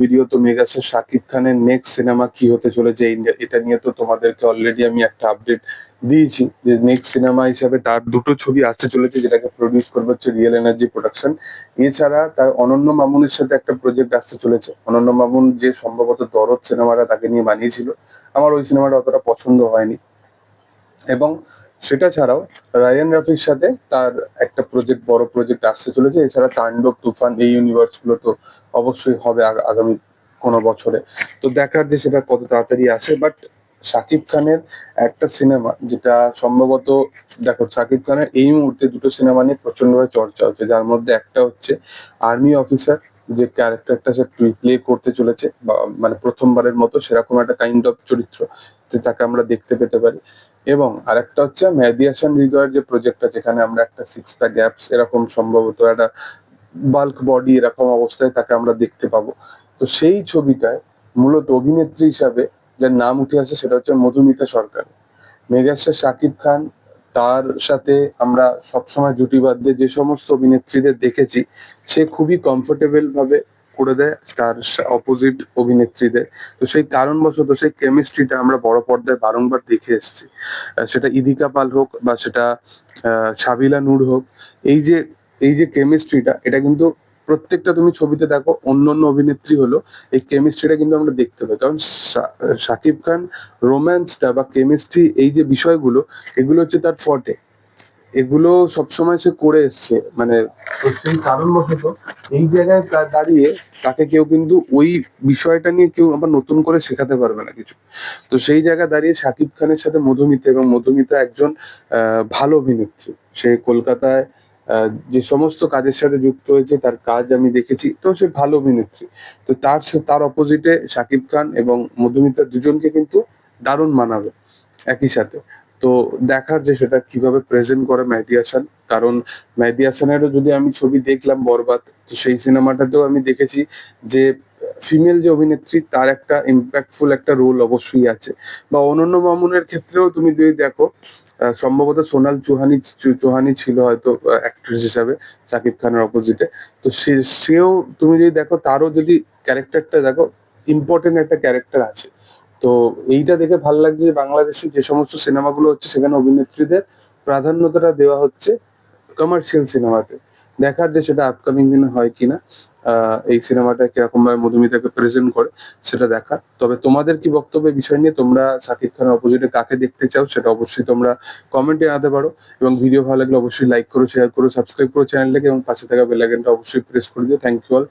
Video তো শাকিব খানের next cinema কি হতে চলেছে এটা নিয়ে তো তোমাদেরকে অলরেডি আমি একটা আপডেট দিয়েছি যে নেক্সট সিনেমা হিসাবে তার দুটো ছবি আসতে চলেছে, যেটাকে প্রডিউস করবে হচ্ছে রিয়েল এনার্জি প্রোডাকশন এছাড়া তার অনন্য মামুনের সাথে একটা প্রজেক্ট আসতে চলেছে। অনন্য মামুন যে সম্ভবত দরদ সিনেমাটা তাকে নিয়ে বানিয়েছিল, আমার ওই সিনেমাটা অতটা পছন্দ হয়নি। এবং সেটা ছাড়াও রায়ান রাফির সাথে তার একটা প্রজেক্ট বড় প্রজেক্ট আসতে চলেছে। এছাড়া তাণ্ডব, তুফান এই ইউনিভার্সগুলো তো অবশ্যই হবে আগামী কোনো বছরে। তো দেখার যে সেটা কত তাড়াতাড়ি আসে বাট শাকিব খানের একটা সিনেমা যেটা সম্ভবত, দেখো শাকিব খানের এই মুহূর্তে দুটো সিনেমা নিয়ে প্রচন্ডভাবে চর্চা হচ্ছে। যার মধ্যে একটা হচ্ছে আর্মি অফিসার যে ক্যারেক্টারটা সে প্লে করতে চলেছে বা মানে প্রথমবারের মতো সেরকম একটা কাইন্ড অফ চরিত্র তাকে আমরা দেখতে পেতে পারি। এবং আরেকটা হচ্ছে মেহেদি হাসান হৃদয়ের যে প্রজেক্টটা যেখানে আমরা একটা সিক্স প্যাক অ্যাপস এরকম সম্ভবত একটা বাল্ক বডি এরকম অবস্থায় তাকে আমরা দেখতে পাবো। তো সেই ছবিটায় মূলত অভিনেত্রী হিসাবে যার নাম উঠে আসে সেটা হচ্ছে মধুমিতা সরকার। মেগাস্টার শাকিব খান তার সাথে আমরা সবসময় জুটি জুটিবাদ্যে যে সমস্ত অভিনেত্রীদের দেখেছি, সে খুবই কমফোর্টেবল ভাবে করে দেয় তার অপোজিট অভিনেত্রীদের। তো সেই কারণবশত সেই কেমিস্ট্রিটা আমরা বড় পর্দায় বারংবার দেখে এসেছি। সেটা ইদিকা পাল হোক বা সেটা সাবিলা নূর হোক, এই যে এই যে কেমিস্ট্রিটা এটা কিন্তু প্রত্যেকটা তুমি ছবিতে দেখো, অন্য অন্য অভিনেত্রী হলো, এই কেমিস্ট্রিটা কিন্তু আমরা দেখতে পাই। কারণ শাকিব খান রোম্যান্সটা বা কেমিস্ট্রি এই যে বিষয়গুলো, এগুলো হচ্ছে তার ফটে এগুলো সবসময় সে করে এসছে মানে সেই কারণবশত এই জায়গায় দাঁড়িয়ে তাকে কেউ কিন্তু ওই বিষয়টা নিয়ে কেউ আবার নতুন করে শেখাতে পারবে না কিছু। তো সেই জায়গায় দাঁড়িয়ে শাকিব খানের সাথে মধুমিতা এবং মধুমিতা একজন ভালো অভিনেত্রী। সে কলকাতায় যে সমস্ত কাজের সাথে যুক্ত হয়েছে, তার কাজ আমি দেখেছি। তো সে ভালো অভিনেত্রী। তো তার তার অপোজিটে শাকিব খান এবং মধুমিতা দুজনকে কিন্তু দারুণ মানাবে একই সাথে। তো দেখার যে সেটা কীভাবে প্রেজেন্ট করে মেহেদি হাসান। কারণ মেহেদি হাসানেরও যদি আমি ছবি দেখলাম বরবাদ, তো সেই সিনেমাটাতেও আমি দেখেছি যে ফিমেল যে অভিনেত্রী, তার একটা ইম্প্যাক্টফুল একটা রোল অবশ্যই আছে। বা অনন্য মামুনের ক্ষেত্রেও তুমি যদি দেখো সম্ভবত সোনাল চৌহানি চৌহানি ছিল হয়তো অ্যাক্ট্রেস হিসাবে শাকিব খানের অপোজিটে তো সে, সেও তুমি যদি দেখো, তারও যদি ক্যারেক্টারটা দেখো ইম্পর্টেন্ট একটা ক্যারেক্টার আছে। তো এইটা দেখে ভালো লাগছে যে বাংলাদেশে যে সমস্ত সিনেমাগুলো হচ্ছে, সেখানে অভিনেত্রীদের প্রাধান্যতাটা দেওয়া হচ্ছে কমার্শিয়াল সিনেমাতে দেখার যে সেটা আপকামিং দিনে হয় কিনা এই সিনেমাটা কীরকম ভাবে মধুমিতাকে প্রেজেন্ট করে সেটা দেখা তবে তোমাদের কি বক্তব্য বিষয় নিয়ে? তোমরা সাকিব খানের অপোজিটে কাকে দেখতে চাও সেটা অবশ্যই তোমরা কমেন্টে আনতে পারো। এবং ভিডিও ভালো লাগলে অবশ্যই লাইক করো শেয়ার করো সাবস্ক্রাইব করো চ্যানেলটাকে এবং পাশে থাকা বেল আইকনটা অবশ্যই প্রেস করে দিও। Thank you all